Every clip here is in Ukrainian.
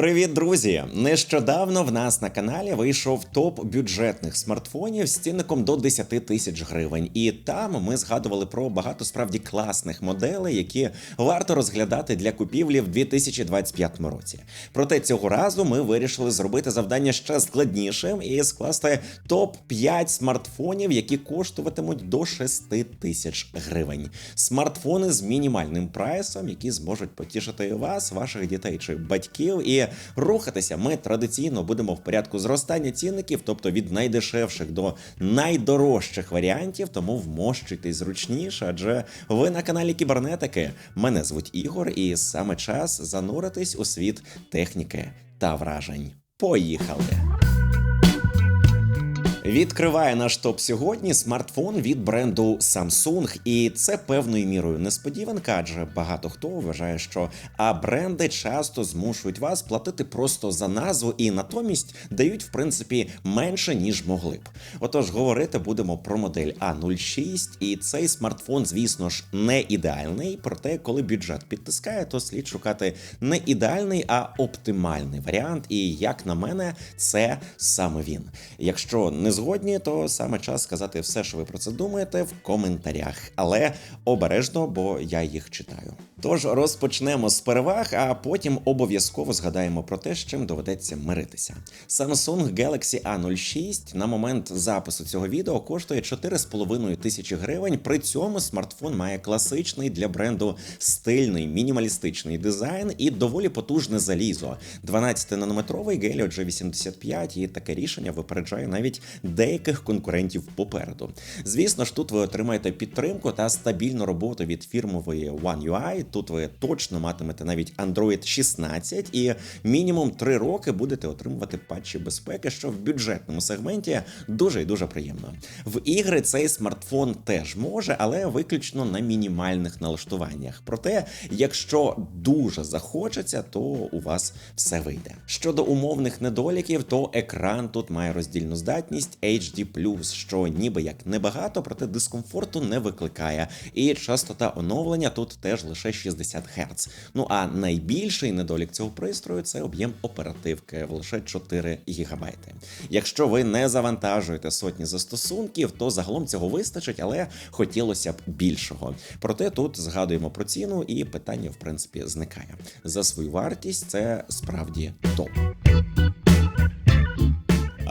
Привіт, друзі! Нещодавно в нас на каналі вийшов топ бюджетних смартфонів з цінником до 10 тисяч гривень. І там ми згадували про багато справді класних моделей, які варто розглядати для купівлі в 2025 році. Проте цього разу ми вирішили зробити завдання ще складнішим і скласти топ 5 смартфонів, які коштуватимуть до 6 тисяч гривень. Смартфони з мінімальним прайсом, які зможуть потішити вас, ваших дітей чи батьків. І рухатися ми традиційно будемо в порядку зростання цінників, тобто від найдешевших до найдорожчих варіантів. Тому вмощуйтесь зручніше, адже ви на каналі Кібернетики. Мене звуть Ігор, і саме час зануритись у світ техніки та вражень. Поїхали! Відкриває наш топ сьогодні смартфон від бренду Samsung, і це певною мірою несподіванка, адже багато хто вважає, що а бренди часто змушують вас платити просто за назву і натомість дають в принципі менше ніж могли б. Отож, говорити будемо про модель А06, і цей смартфон, звісно ж, не ідеальний. Проте, коли бюджет підтискає, то слід шукати не ідеальний, а оптимальний варіант. І як на мене, це саме він. Якщо не згодні, то саме час сказати все, що ви про це думаєте, в коментарях. Але обережно, бо я їх читаю. Тож розпочнемо з переваг, а потім обов'язково згадаємо про те, з чим доведеться миритися. Samsung Galaxy A06 на момент запису цього відео коштує 4,5 тисячі гривень. При цьому смартфон має класичний для бренду стильний мінімалістичний дизайн і доволі потужне залізо. 12-нанометровий Helio G85, і таке рішення випереджає навіть деяких конкурентів попереду. Звісно ж, тут ви отримаєте підтримку та стабільну роботу від фірмової One UI. Тут ви точно матимете навіть Android 16 і мінімум 3 роки будете отримувати патчі безпеки, що в бюджетному сегменті дуже і дуже приємно. В ігри цей смартфон теж може, але виключно на мінімальних налаштуваннях. Проте, якщо дуже захочеться, то у вас все вийде. Щодо умовних недоліків, то екран тут має роздільну здатність HD+, що ніби як небагато, проте дискомфорту не викликає. І частота оновлення тут теж лише 60 Гц. Ну а найбільший недолік цього пристрою це об'єм оперативки в лише 4 ГБ. Якщо ви не завантажуєте сотні застосунків, то загалом цього вистачить, але хотілося б більшого. Проте тут згадуємо про ціну, і питання в принципі зникає. За свою вартість це справді топ.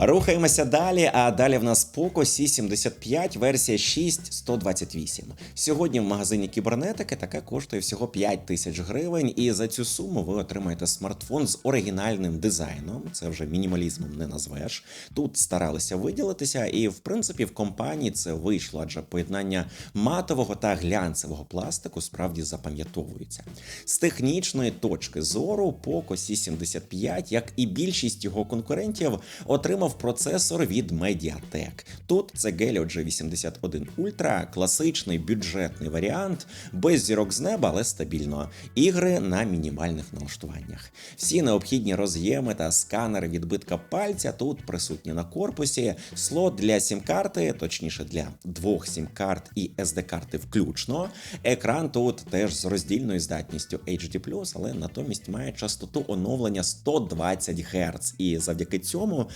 Рухаємося далі. А далі в нас Poco C75 версія 6.128. Сьогодні в магазині кібернетики така коштує всього 5 тисяч гривень, і за цю суму ви отримаєте смартфон з оригінальним дизайном. Це вже мінімалізмом не назвеш. Тут старалися виділитися, і в принципі в компанії це вийшло, адже поєднання матового та глянцевого пластику справді запам'ятовується. З технічної точки зору Poco C75, як і більшість його конкурентів, отримав процесор від Mediatek. Тут це Helio G81 Ultra, класичний бюджетний варіант, без зірок з неба, але стабільно. Ігри на мінімальних налаштуваннях. Всі необхідні роз'єми та сканери відбитка пальця тут присутні на корпусі. Слот для сім-карти, точніше для двох сім-карт і SD-карти включно. Екран тут теж з роздільною здатністю HD+, але натомість має частоту оновлення 120 Гц. І завдяки цьому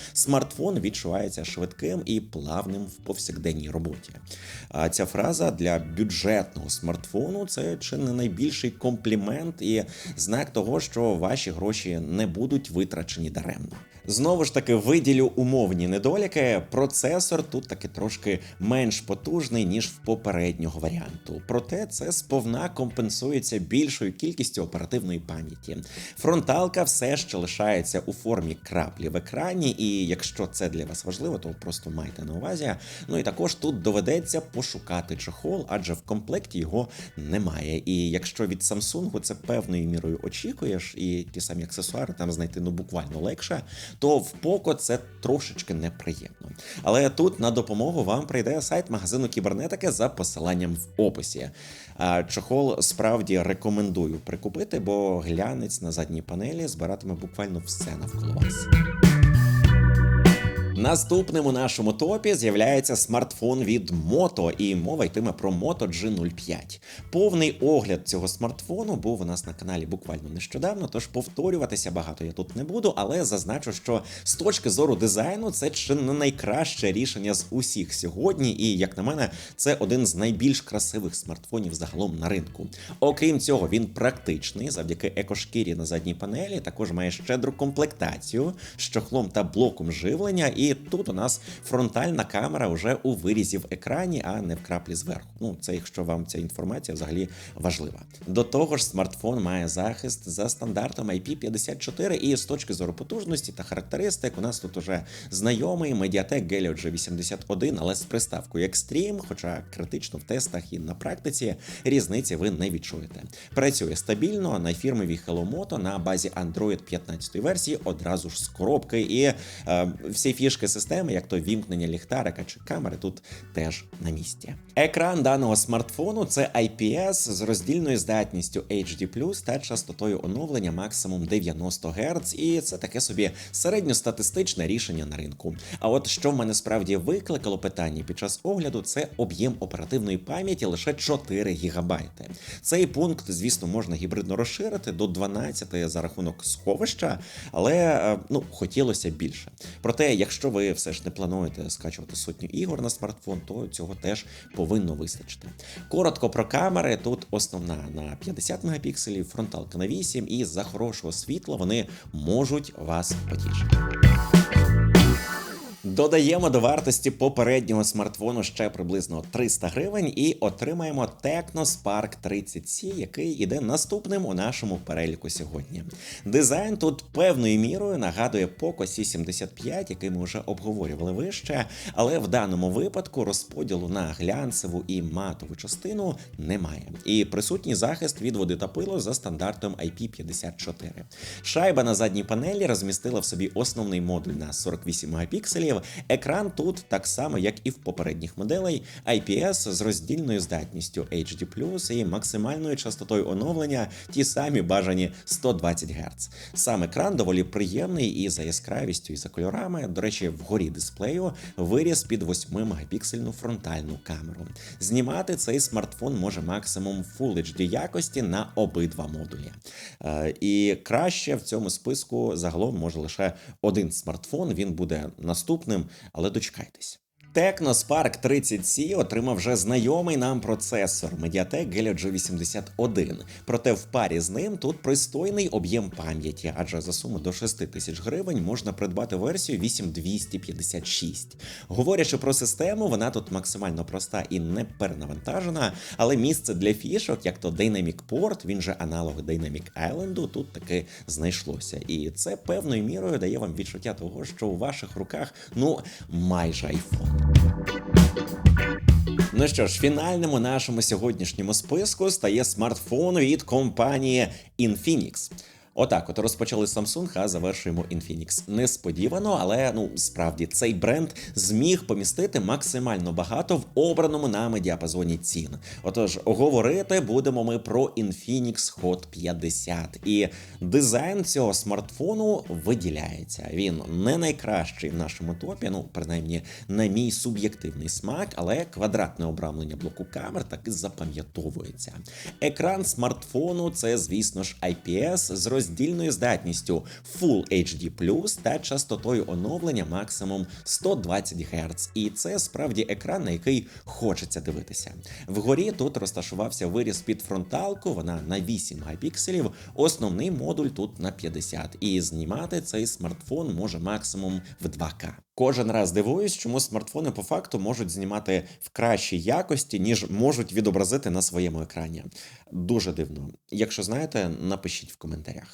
смартфон відчувається швидким і плавним в повсякденній роботі. А ця фраза для бюджетного смартфону це чи не найбільший комплімент і знак того, що ваші гроші не будуть витрачені даремно. Знову ж таки, виділю умовні недоліки. Процесор тут таки трошки менш потужний ніж в попереднього варіанту. Проте це сповна компенсується більшою кількістю оперативної пам'яті. Фронталка все ще лишається у формі краплі в екрані, і якщо це для вас важливо, то просто майте на увазі. Ну і також тут доведеться пошукати чехол, адже в комплекті його немає. І якщо від Samsung це певною мірою очікуєш, і ті самі аксесуари там знайти ну буквально легше, то в Poco це трошечки неприємно. Але тут на допомогу вам прийде сайт магазину кібернетики за посиланням в описі. Чохол справді рекомендую прикупити, бо глянець на задній панелі збиратиме буквально все навколо вас. Наступним у нашому топі з'являється смартфон від Moto, і мова йтиме про Moto G05. Повний огляд цього смартфону був у нас на каналі буквально нещодавно, тож повторюватися багато я тут не буду, але зазначу, що з точки зору дизайну це чи не найкраще рішення з усіх сьогодні, і як на мене, це один з найбільш красивих смартфонів загалом на ринку. Окрім цього, він практичний завдяки екошкірі на задній панелі. Також має щедру комплектацію з чохлом та блоком живлення. І тут у нас фронтальна камера вже у вирізі в екрані, а не в краплі зверху. Ну, це якщо вам ця інформація взагалі важлива. До того ж, смартфон має захист за стандартом IP54, і з точки зору потужності та характеристик, у нас тут уже знайомий Mediatek Helio G81, але з приставкою Extreme, хоча критично в тестах і на практиці різниці ви не відчуєте. Працює стабільно на фірмовій Hello на базі Android 15 версії одразу ж з коробки, і е, всі фішки системи, як то вімкнення ліхтарика чи камери, тут теж на місці. Екран даного смартфону це IPS з роздільною здатністю HD+, та частотою оновлення максимум 90 Гц, і це таке собі середньостатистичне рішення на ринку. А от що в мене справді викликало питання під час огляду, це об'єм оперативної пам'яті лише 4 ГБ. Цей пункт, звісно, можна гібридно розширити до 12 за рахунок сховища, але е, ну хотілося більше. Проте, якщо ви все ж не плануєте скачувати сотню ігор на смартфон, то цього теж повинно вистачити. Коротко про камери. Тут основна на 50 мегапікселів, фронталка на 8, і за хорошого світла вони можуть вас потішити. Додаємо до вартості попереднього смартфону ще приблизно 300 гривень і отримаємо Tecno Spark 30C, який іде наступним у нашому переліку сьогодні. Дизайн тут певною мірою нагадує Poco C75, який ми вже обговорювали вище, але в даному випадку розподілу на глянцеву і матову частину немає. І присутній захист від води та пилу за стандартом IP54. Шайба на задній панелі розмістила в собі основний модуль на 48 мегапікселів. Екран тут так само, як і в попередніх моделей, IPS з роздільною здатністю HD+, і максимальною частотою оновлення ті самі бажані 120 Гц. Сам екран доволі приємний і за яскравістю, і за кольорами. До речі, вгорі дисплею виріс під 8 мегапіксельну фронтальну камеру. Знімати цей смартфон може максимум Full HD якості на обидва модулі. Е, і краще в цьому списку загалом може лише один смартфон. Він буде наступним, але дочекайтесь. Tecno Spark 30C отримав вже знайомий нам процесор Mediatek Helio G81. Проте в парі з ним тут пристойний об'єм пам'яті, адже за суму до 6 тисяч гривень можна придбати версію 8256. Говорячи про систему, вона тут максимально проста і не перенавантажена, але місце для фішок, як то Dynamic Port, він же аналог Dynamic Island, тут таки знайшлося. І це певною мірою дає вам відчуття того, що у ваших руках ну майже iPhone. Ну що ж, фінальним нашому сьогоднішньому списку стає смартфон від компанії Infinix. Отак, от розпочали Samsung, а завершуємо Infinix. Несподівано, але ну справді цей бренд зміг помістити максимально багато в обраному нами діапазоні цін. Отож, говорити будемо ми про Infinix Hot 50. І дизайн цього смартфону виділяється. Він не найкращий в нашому топі, ну принаймні на мій суб'єктивний смак, але квадратне обрамлення блоку камер таки запам'ятовується. Екран смартфону це, звісно ж, IPS з роз роздільною здатністю Full HD+, та частотою оновлення максимум 120 Гц. І це справді екран, на який хочеться дивитися. Вгорі тут розташувався виріз під фронталку, вона на 8 мегапікселів, основний модуль тут на 50. І знімати цей смартфон може максимум в 2К. Кожен раз дивуюсь, чому смартфони по факту можуть знімати в кращій якості, ніж можуть відобразити на своєму екрані. Дуже дивно. Якщо знаєте, напишіть в коментарях.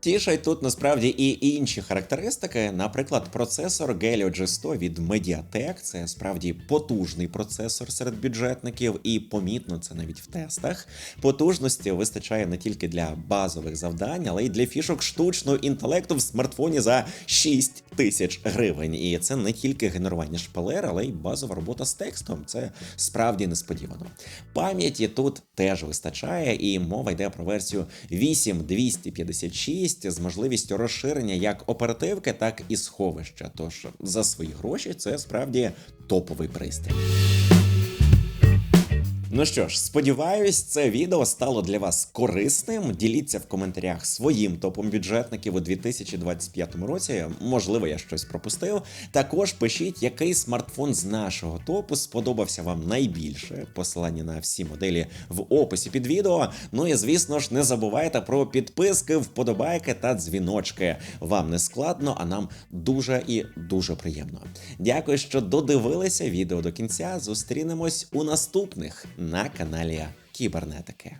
Тішать тут насправді і інші характеристики, наприклад, процесор Helio G100 від Mediatek. Це справді потужний процесор серед бюджетників, і помітно це навіть в тестах. Потужності вистачає не тільки для базових завдань, але й для фішок штучного інтелекту в смартфоні за 6 тисяч гривень. І це не тільки генерування шпалер, але й базова робота з текстом. Це справді несподівано. Пам'яті тут теж вистачає, і мова йде про версію 8256 місць з можливістю розширення як оперативки, так і сховища. Тож за свої гроші це справді топовий пристрій. Ну що ж, сподіваюсь, це відео стало для вас корисним. Діліться в коментарях своїм топом бюджетників у 2025 році. Можливо, я щось пропустив. Також пишіть, який смартфон з нашого топу сподобався вам найбільше. Посилання на всі моделі в описі під відео. Ну і звісно ж, не забувайте про підписки, вподобайки та дзвіночки. Вам не складно, а нам дуже і дуже приємно. Дякую, що додивилися відео до кінця. Зустрінемось у наступних на каналі Кібернетики.